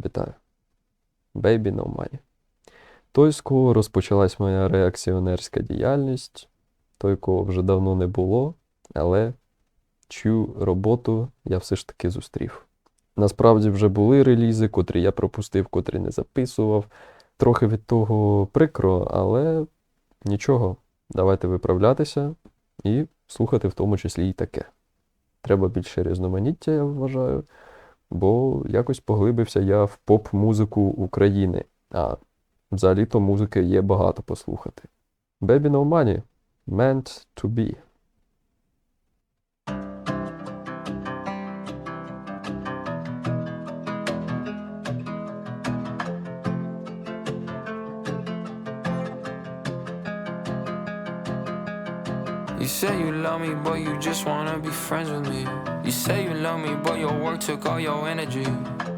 Вітаю. Baby No Money. Той, з кого розпочалась моя реакціонерська діяльність, той, кого вже давно не було, але чию роботу я все ж таки зустрів. Насправді вже були релізи, котрі я пропустив, котрі не записував. Трохи від того прикро, але нічого. Давайте виправлятися і слухати в тому числі і таке. Треба більше різноманіття, я вважаю, бо якось поглибився я в поп-музику України. А взагалі-то музики є багато послухати. Baby No Money Meant to Be. You say you love me, but you just wanna be friends with me. You say you love me, but your work took all your energy.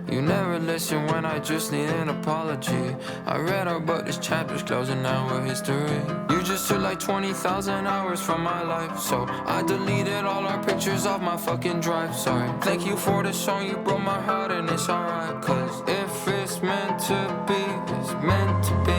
You never listen when I just need an apology. I read our book, this chapter's closing, now we're history. You just took like 20,000 hours from my life, so I deleted all our pictures off my fucking drive. Sorry. Thank you for the song, you broke my heart, and it's alright. Cause if it's meant to be, it's meant to be.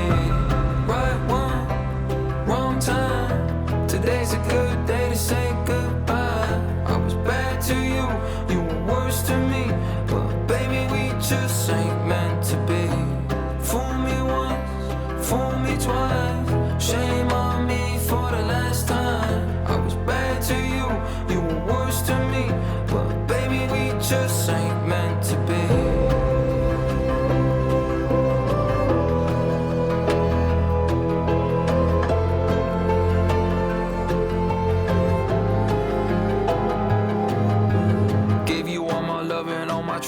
To you, you were worse to me. But baby, we just ain't meant to be. Fool me once, fool me twice. Shame on me for the last time. I was bad to you, you were worse to me. But baby, we just ain't meant to be.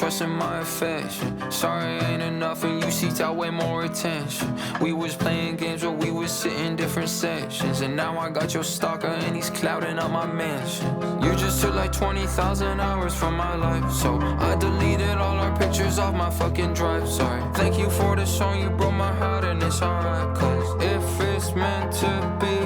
All my affection. Sorry ain't enough, and you seeked out way more attention. We was playing games, but we was sitting different sections. And now I got your stalker, and he's clouding up my mansion. You just took like 20,000 hours from my life, so I deleted all our pictures off my fucking drive. Sorry. Thank you for the song, you broke my heart, and it's alright. Cause if it's meant to be,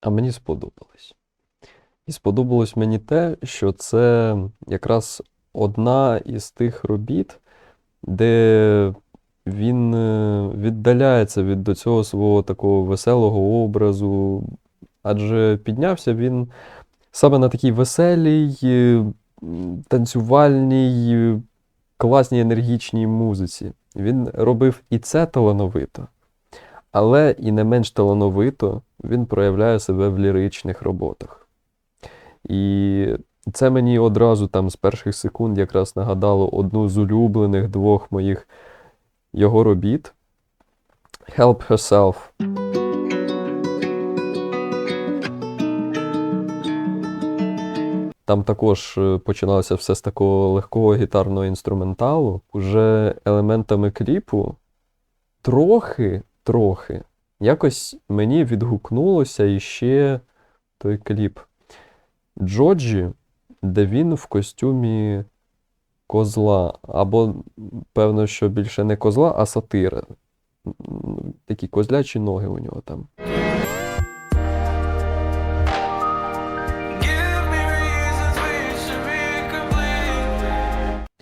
А мені сподобалось. І сподобалось мені те, що це якраз одна із тих робіт, де він е, віддаляється від до цього свого такого веселого образу. Адже піднявся він саме на такій веселій, е, танцювальній, класній енергічній музиці. Він робив і це талановито. Але і не менш талановито він проявляє себе в ліричних роботах. І це мені одразу там з перших секунд якраз нагадало одну з улюблених двох моїх його робіт Help Herself. Там також е, починалося все з такого легкого гітарного інструменталу. Уже елементами кліпу трохи, трохи якось мені відгукнулося іще той кліп Джоджі, де він в костюмі козла. Або, певно, що більше не козла, а сатира. Такі козлячі ноги у нього там.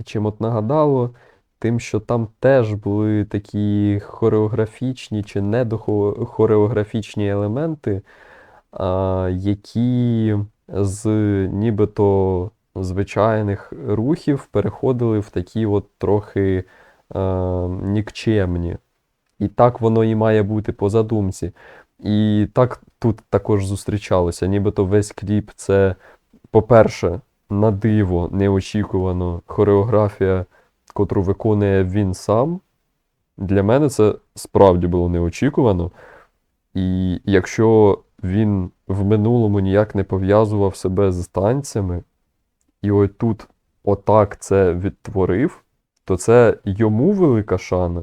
Чим от нагадало тим, що там теж були такі хореографічні чи недохореографічні елементи, які з нібито звичайних рухів переходили в такі от трохи е, нікчемні. І так воно і має бути по задумці. І так тут також зустрічалося. Нібито весь кліп це, по-перше, на диво, неочікувано хореографія, котру виконує він сам. Для мене це справді було неочікувано. І якщо він в минулому ніяк не пов'язував себе з танцями, і ось тут отак це відтворив, то це йому велика шана.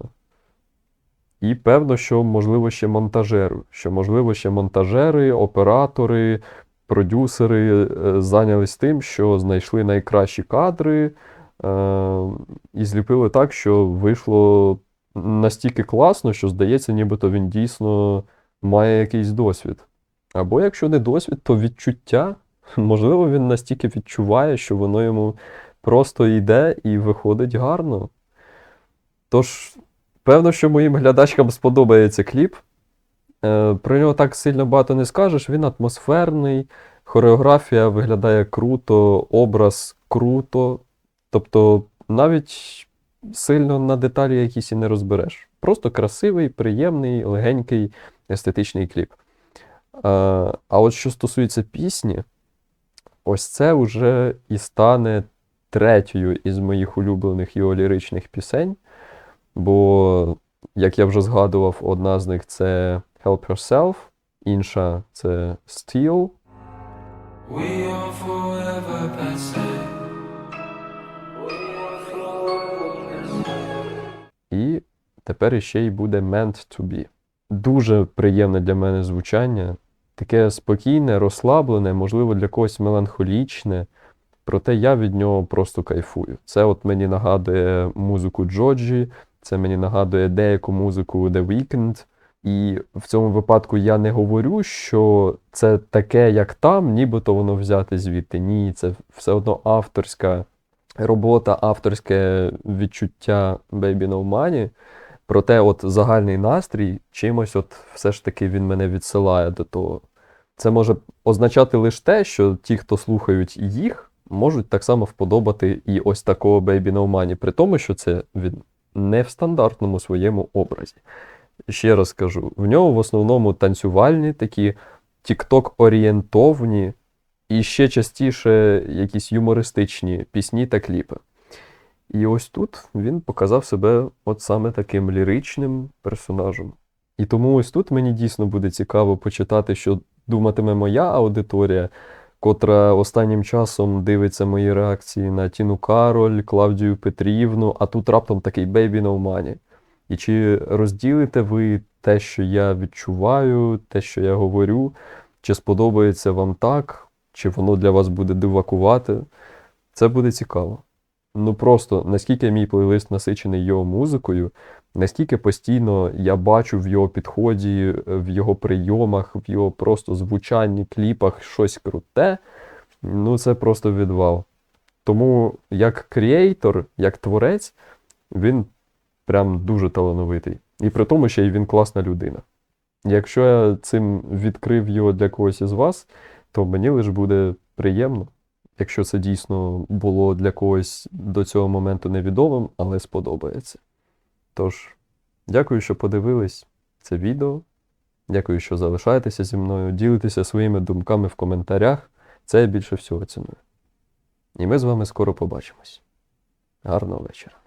І певно, що можливо ще монтажеру, що можливо ще монтажери, оператори, продюсери е, зайнялись тим, що знайшли найкращі кадри і зліпили так, що вийшло настільки класно, що здається, нібито він дійсно має якийсь досвід. Або якщо не досвід, то відчуття. Можливо, він настільки відчуває, що воно йому просто йде і виходить гарно. Тож, певно, що моїм глядачкам сподобається кліп. Е, Про нього так сильно багато не скажеш. Він атмосферний, хореографія виглядає круто, образ круто. Тобто, навіть сильно на деталі якісь і не розбереш. Просто красивий, приємний, легенький, естетичний кліп. Е, А от що стосується пісні, ось це вже і стане третьою із моїх улюблених його ліричних пісень. Бо, як я вже згадував, одна з них це Help Yourself, інша це Steel. We are forever passing. Тепер іще й буде Meant to Be. Дуже приємне для мене звучання, таке спокійне, розслаблене, можливо, для когось меланхолічне. Проте я від нього просто кайфую. Це от мені нагадує музику Джоджі, це мені нагадує деяку музику The Weeknd. І в цьому випадку я не говорю, що це таке, як там, нібито воно взяте звідти. Ні, це все одно авторська робота, авторське відчуття Baby No Money. Проте, от загальний настрій чимось, от все ж таки він мене відсилає до того. Це може означати лише те, що ті, хто слухають їх, можуть так само вподобати і ось такого Baby No Money, при тому, що це він не в стандартному своєму образі. Ще раз кажу, в нього в основному танцювальні такі тікток-орієнтовні і ще частіше якісь юмористичні пісні та кліпи. І ось тут він показав себе от саме таким ліричним персонажем. І тому ось тут мені дійсно буде цікаво почитати, що думатиме моя аудиторія, котра останнім часом дивиться мої реакції на Тіну Кароль, Клавдію Петрівну, а тут раптом такий No Money. І чи розділите ви те, що я відчуваю, те, що я говорю, чи сподобається вам так, чи воно для вас буде дивакувати? Це буде цікаво. Ну просто наскільки мій плейлист насичений його музикою, наскільки постійно я бачу в його підході, в його прийомах, в його просто звучанні, кліпах щось круте, ну це просто відвал. Тому як креатор, як творець, він прям дуже талановитий. І при тому ще й він класна людина. Якщо я цим відкрив його для когось із вас, то мені лише буде приємно, якщо це дійсно було для когось до цього моменту невідомим, але сподобається. Тож, дякую, що подивились це відео. Дякую, що залишаєтеся зі мною, ділитеся своїми думками в коментарях. Це я більше всього ціную. І ми з вами скоро побачимось. Гарного вечора.